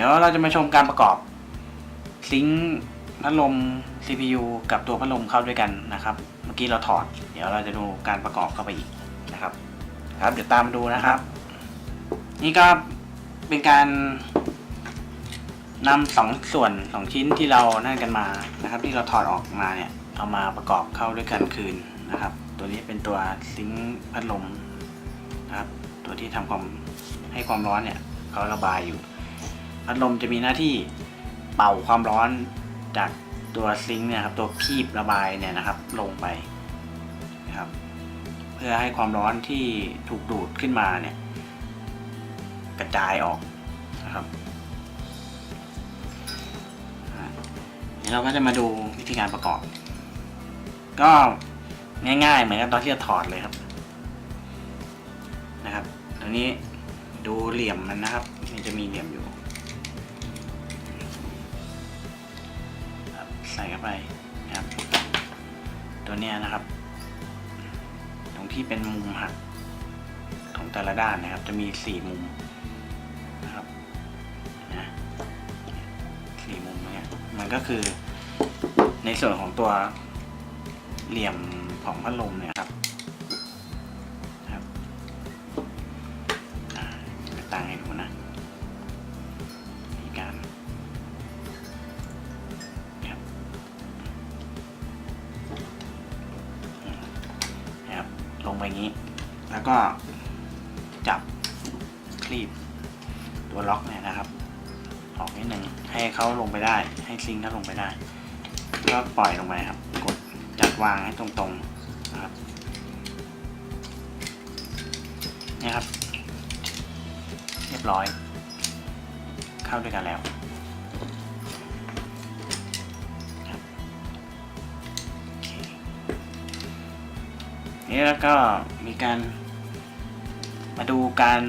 ดี๋ยวเราจะมาชมการประกอบซิงค์พัดลม CPU กับตัวพัดลมเข้าด้วยกันนะครับ เมื่อกี้เราถอด เดี๋ยวเราจะดูการประกอบเข้าไปอีกนะครับ ครับ เดี๋ยวตามดูนะครับ นี่ก็เป็นการนำสองส่วนสองชิ้นที่เรานั่นกันมานะครับ ที่เราถอดออกมาเนี่ยเอามาประกอบเข้าด้วยกันคืนนะครับ ตัวนี้เป็นตัวซิงค์พัดลมนะครับ ตัวที่ทำความให้ความร้อนเนี่ยเขาระบายอยู่ พัดลมจะมีหน้าที่เป่าความร้อนจากตัวซิงค์เนี่ยครับตัวคีบระบายเนี่ยนะครับลงไปนะครับเพื่อให้ความร้อนที่ถูกดูดขึ้นมาเนี่ยกระจายออกนะครับเดี๋ยวเราก็จะมาดูวิธีการประกอบ ก็ง่ายๆ เหมือนกับตอนที่เราถอดเลยครับ นะครับตรงนี้ดูเหลี่ยมมันนะครับ มันจะมีเหลี่ยมอยู่ ใส่เข้าไปนะครับ ตัวเนี้ยนะครับ ตรงที่เป็นมุมหักของแต่ละด้านนะครับ จะมีสี่มุมนะครับนะสี่มุมเนี่ยมันก็คือในส่วนของตัวเหลี่ยมของพัดลมเนี่ยครับนะครับ อย่างนี้ แล้วก็จับคลีบตัวล็อกเนี่ยนะครับ ออกนิดหนึ่งให้เขาลงไปได้ ให้ซิงค์เขาลงไปได้แล้วก็ปล่อยลงไปครับ กดจัดวางให้ตรงๆนะครับเนี่ยครับ เรียบร้อย เข้าด้วยกันแล้ว นี่แล้วก็มีการมาดูการ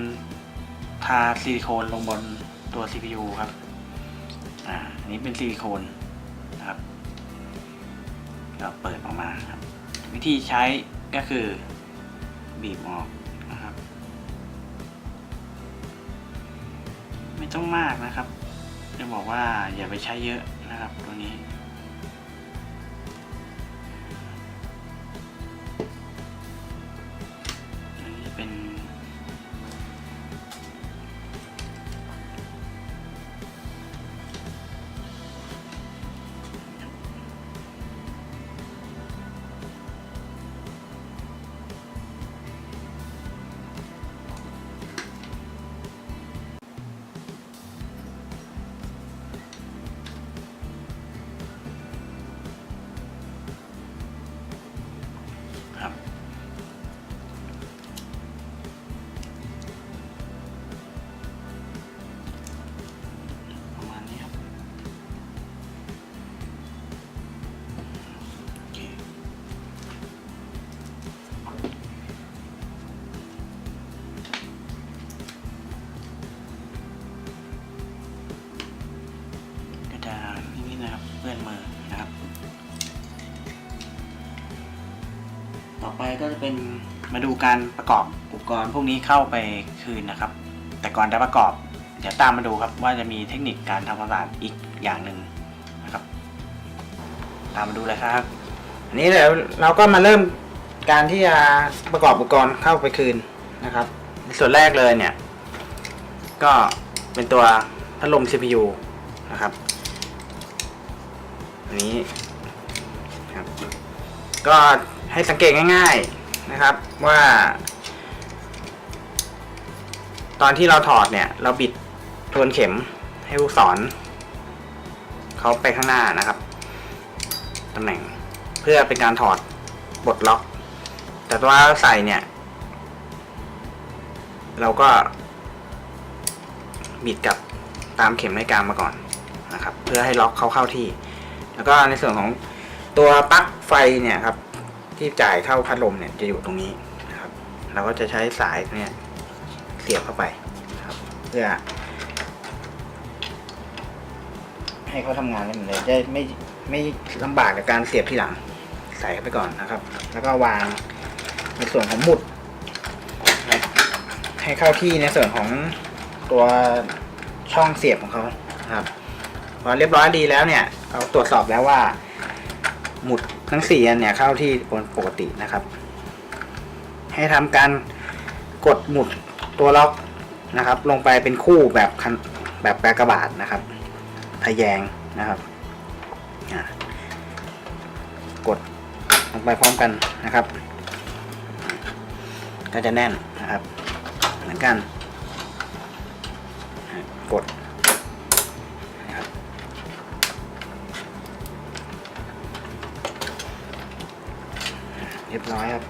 ทาซิลิโคนลงบนตัว CPU ครับอ่าอันนี้เป็นซิลิโคนนะครับก็เปิดออกมาครับ วิธีใช้ก็คือบีบออกนะครับ ไม่ต้องมากนะครับจะบอกว่าอย่าไปใช้เยอะนะครับตัวนี้ ก็จะเป็นมาดูการประกอบอุปกรณ์พวกนี้เข้าไปคืนนะครับ แต่ก่อนจะประกอบ เดี๋ยวตามมาดูครับว่าจะมีเทคนิคการทำความสะอาดอีกอย่างหนึ่งนะครับ ตามมาดูเลยครับอันนี้เดี๋ยวเราก็มาเริ่มการที่จะประกอบอุปกรณ์เข้าไปคืนนะครับ ส่วนแรกเลยเนี่ย ก็เป็นตัวพัดลม CPU นะครับ อันนี้ครับก็ ให้สังเกตง่าย ๆนะครับว่า ตอนที่เราถอดเนี่ย เราบิดทวนเข็มให้ลูกศรเขาไปข้างหน้านะครับตำแหน่งเพื่อเป็นการถอดปลดล็อก แต่ตัวเราใส่เนี่ย เราก็ บิดกับตามเข็มในกามาก่อนนะครับ เพื่อให้ล็อกเขาเข้าที่ แล้วก็ในส่วนของตัวปลั๊กไฟเนี่ยครับ ที่จ่ายเข้าพัดลมเนี่ยจะอยู่ตรงนี้นะครับ เราก็จะใช้สายเนี่ยเสียบเข้าไปครับเพื่อให้เขาทำงานได้เหมือนเลยจะไม่ไม่ลำบากกับการเสียบทีหลัง ใส่เข้าไปก่อนนะครับ แล้วก็วางในส่วนของหมุด ให้เข้าที่ในส่วนของตัวช่องเสียบของเขาครับพอเรียบร้อยดีแล้วเนี่ยเราตรวจสอบแล้วว่า หมุดทั้งสี่อันเนี่ยเข้าที่ปกตินะครับ ให้ทำการกดหมุดตัวล็อกนะครับ ลงไปเป็นคู่แบบแบบแปรกระบาดนะครับทะแยงนะครับกดลงไปพร้อมกันนะครับ ก็จะแน่นนะครับ เหมือนกัน กด เรียบร้อยครับ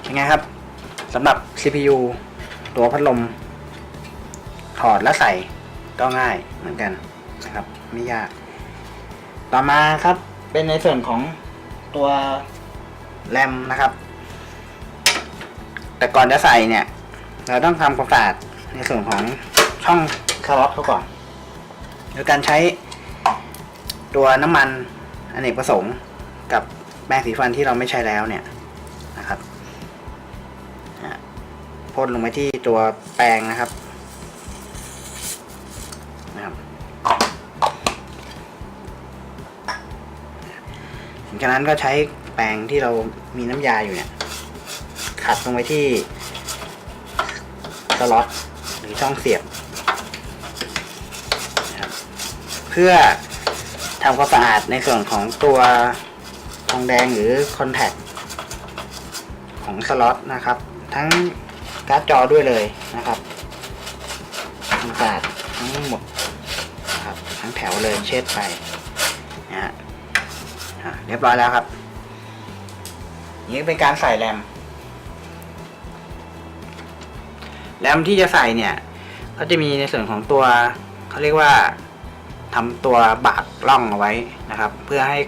เป็นไงครับสำหรับ CPU ตัวพัดลม ถอดแล้วใส่ก็ง่ายเหมือนกันนะครับ ไม่ยาก ต่อมาครับเป็นในส่วนของตัวแรมนะครับ แต่ก่อนจะใส่เนี่ย เราต้องทำความสะอาดในส่วนของช่องสล็อตเขาก่อนโดยการใช้ตัวน้ำมันอเนกประสงค์กับ แปรงสีฟันที่เราไม่ใช้แล้วเนี่ยนะครับพ่นลงไปที่ตัวแปรงนะครับนะครับหลังจากนั้นก็ใช้แปรงที่เรามีน้ำยาอยู่เนี่ยขัดลงไปที่สล็อตหรือช่องเสียบเพื่อทำความสะอาดในส่วนของตัว ทองแดงหรือคอนแทคของสล็อตนะครับ ทั้งการ์ดจอด้วยเลยนะครับทำควาดทั้งหมดนะครับทั้งแถวเลยเช็ดไปนะฮะอะเรียบร้อยแล้วครับ นี่เป็นการใส่แรมแรมที่จะใส่เนี่ยก็จะมีในส่วนของตัวเขาเรียกว่าทำตัวบากล่องเอาไว้นะครับ เพื่อให้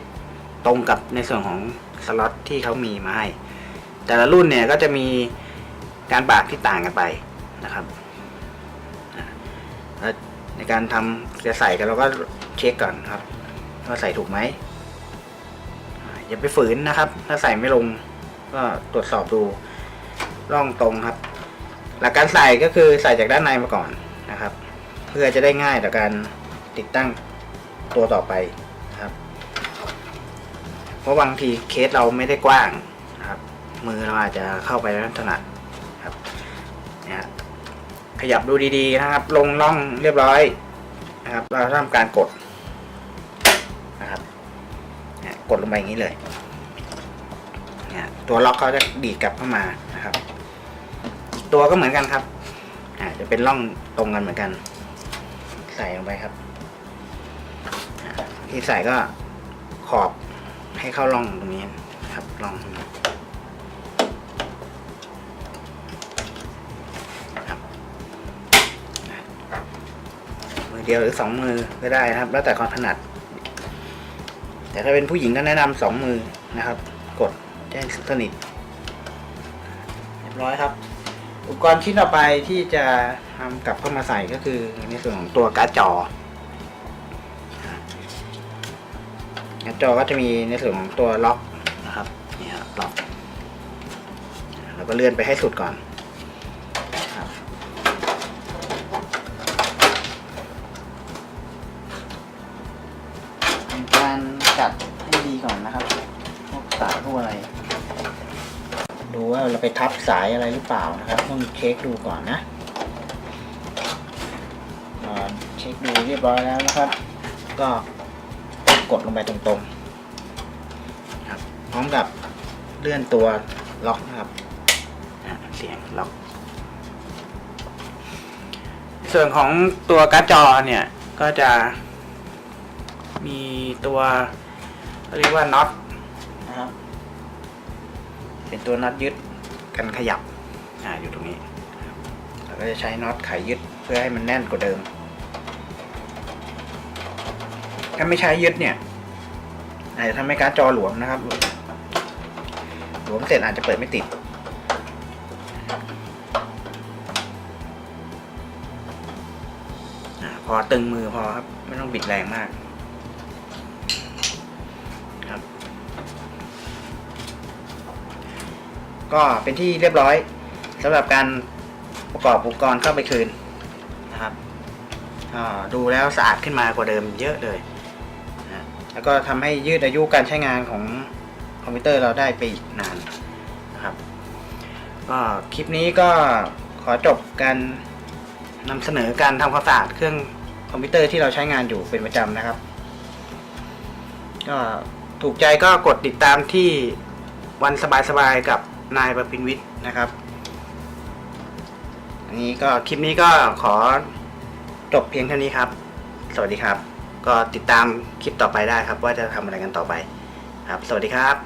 ตรงกับในส่วนของสล็อตที่เขามีมาให้ แต่ละรุ่นเนี่ยก็จะมีการบากที่ต่างกันไปนะครับในการทำจะใส่กันเราก็เช็คก่อนครับว่าใส่ถูกไหมอย่าไปฝืนนะครับ ถ้าใส่ไม่ลงก็ตรวจสอบดูร่องตรงครับ หลักการใส่ก็คือใส่จากด้านในมาก่อนนะครับ เพื่อจะได้ง่ายต่อการติดตั้งตัวต่อไป เพราะบางทีเคสเราไม่ได้กว้างนะครับ มือเราอาจจะเข้าไปไม่ถนัดครับเนี่ยฮะขยับดูดีๆนะครับ ลงล่องเรียบร้อยนะครับ เราทำการกดนะครับกดลงไปอย่างนี้เลยเนี่ยตัวล็อกเขาจะดีดกลับเข้ามานะครับ ตัวก็เหมือนกันครับจะเป็นร่องตรงกันเหมือนกัน ใส่ลงไปครับที่ใส่ก็ขอบ ให้เข้าร่องตรงนี้ครับร่องครับมือเดียวหรือสองมือก็ได้นะครับ แล้วแต่ความถนัด แต่ถ้าเป็นผู้หญิงก็แนะนำสองมือนะครับ กดแจ้งสนิทเรียบร้อยครับอุปกรณ์ชิ้นต่อไปที่จะทำกลับเข้ามาใส่ก็คือในส่วนของตัวการ์ดจอ จอก็จะมีในส่วนของตัวล็อกนะครับนี่ครับล็อกแล้วก็เลื่อนไปให้สุดก่อนครับทำการจัดให้ดีก่อนนะครับพวกสายพวกอะไร ดูว่าเราไปทับสายอะไรหรือเปล่านะครับต้องเช็คดูก่อนนะอ่าเช็คดูเรียบร้อยแล้วนะครับ ก็ กดลงไปตรงๆครับพร้อมกับเลื่อนตัวล็อกนะครับเสียงล็อก ส่วนของตัวการ์ดจอเนี่ยก็จะมีตัวเรียกว่าน็อตนะครับเป็นตัวน็อตยึดกันขยับอ่าอยู่ตรงนี้เราก็จะใช้น็อตไขยึดเพื่อให้มันแน่นกว่าเดิม ถ้าไม่ใช้ยึดเนี่ยอาจจะทำให้การ์ดจอหลวมนะครับ หลวมเสร็จอาจจะเปิดไม่ติดอพอตึงมือพอครับ ไม่ต้องบิดแรงมากครับ ก็เป็นที่เรียบร้อยสำหรับการประกอบอุปกรณ์เข้าไปคืนนะครับดูแล้วสะอาดขึ้นมากว่าเดิมเยอะเลย แล้วก็ทำให้ยืดอายุการใช้งานของคอมพิวเตอร์เราได้ไปอีกนานนะครับก็คลิปนี้ก็ขอจบการนำเสนอการทำความสะอาดเครื่องคอมพิวเตอร์ที่เราใช้งานอยู่เป็นประจำนะครับ ก็ถูกใจก็กดติดตามที่วันสบายๆกับนายประพินวิทย์นะครับ อันนี้ก็คลิปนี้ก็ขอจบเพียงเท่านี้ครับ สวัสดีครับ ก็ติดตามคลิปต่อไปได้ครับ ว่าจะทำอะไรกันต่อไปครับ สวัสดีครับ